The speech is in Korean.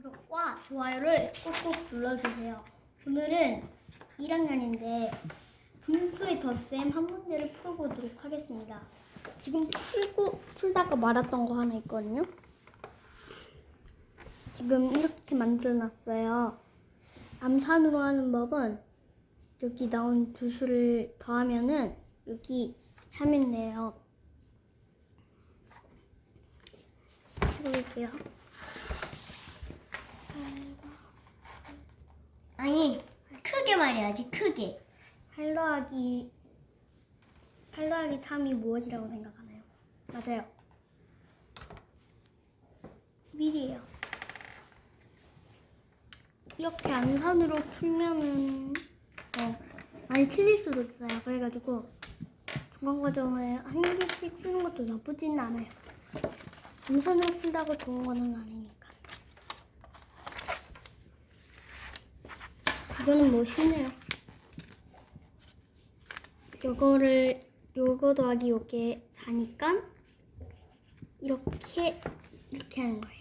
구독과 좋아요를 꼭꼭 눌러주세요. 오늘은 1학년인데 분수의 덧셈 한 문제를 풀어보도록 하겠습니다. 지금 풀고 풀다가 말았던 거 하나 있거든요. 지금 이렇게 만들어놨어요. 암산으로 하는 법은 여기 나온 두 수를 더하면은 여기 하면 돼요. 해볼게요. 아니 크게 말해야지 크게 8 더하기 8 더하기 3이 무엇이라고 생각하나요? 맞아요. 11이에요. 이렇게 암산으로 풀면은 어, 많이 틀릴 수도 있어요. 그래가지고 중간 과정을 한 개씩 쓰는 것도 나쁘지는 않아요. 암산으로 푼다고 좋은 거는 아니니까. 이거는 뭐 쉽네요. 요거를 요거 더하기 요게 4니까 이렇게 이렇게 하는 거예요.